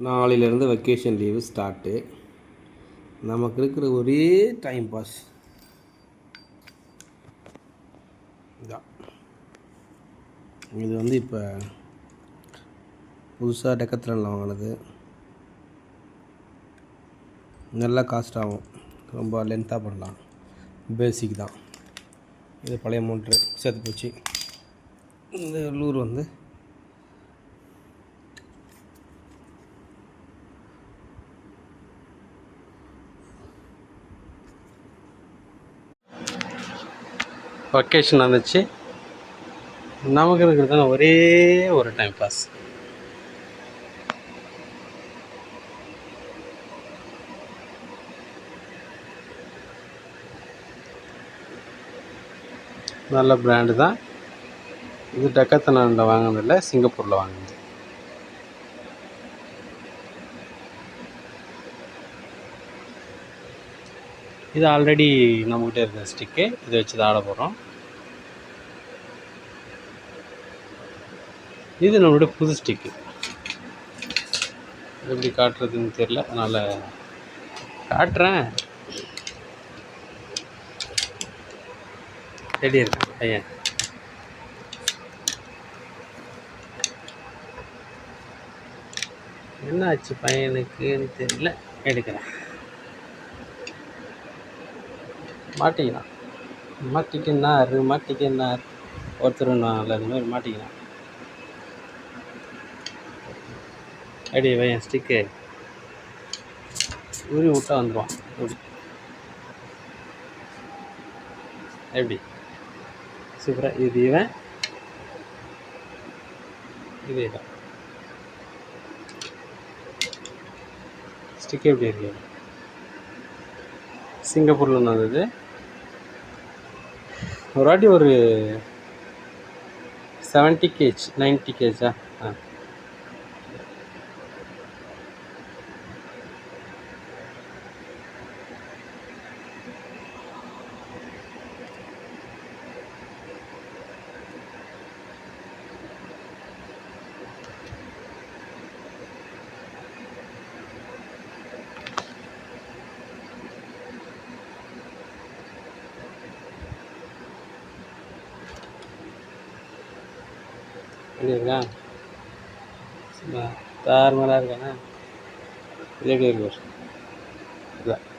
நாளையிலேருந்து vacation leave start நமக்கு இருக்கிற ஒரே டைம் பாஸ் இதான் இது வந்து இப்போ புதுசாக டெக்கத்ரனில் வாங்கினது. நல்லா காஸ்ட் ஆகும். ரொம்ப லென்த்தாக பண்ணலாம். பேசிக் தான். இது பழைய மோட்ரு சேர்த்து போச்சு. இந்த லூர் வந்து வக்கேஷன் வந்துச்சு நமக்கு இருக்கிறது ஒரே ஒரு டைம் பாஸ் நல்ல பிராண்டு தான். இது டக்கத்தனாண்டில் வாங்கினதில்ல சிங்கப்பூரில் வாங்கினது. இது ஆல்ரெடி நம்மக்கிட்ட இருக்கிற ஸ்டிக்கு இதை வச்சு தான் ஆட போகிறோம் இது நம்மளுடைய புது ஸ்டிக்கு எப்படி காட்டுறதுன்னு தெரில அதனால் காட்டுறேன். ரெடி இருக்கு? பையன் என்ன ஆச்சு பையனுக்குன்னு தெரியல. எடுக்கிறேன். மாட்டிக்கினான் மாட்டிக்கினார் மாட்டிக்கினார். ஒருத்தர் நான் இந்த மாதிரி மாட்டிக்கினான் அடி வையன் ஸ்டிக்கு உரி விட்டா வந்துடுவான் எப்படி? எப்படி சூப்பராக இது இவன். இது இதான் ஸ்டிக் எப்படி இருக்கு. சிங்கப்பூரில் வந்தது ஒரு வாட்டி ஒரு செவன்ட்டி கேஜ் நைன்ட்டி கேஜா ஆ எப்படி இருக்கான்? சும்மா இல்லை.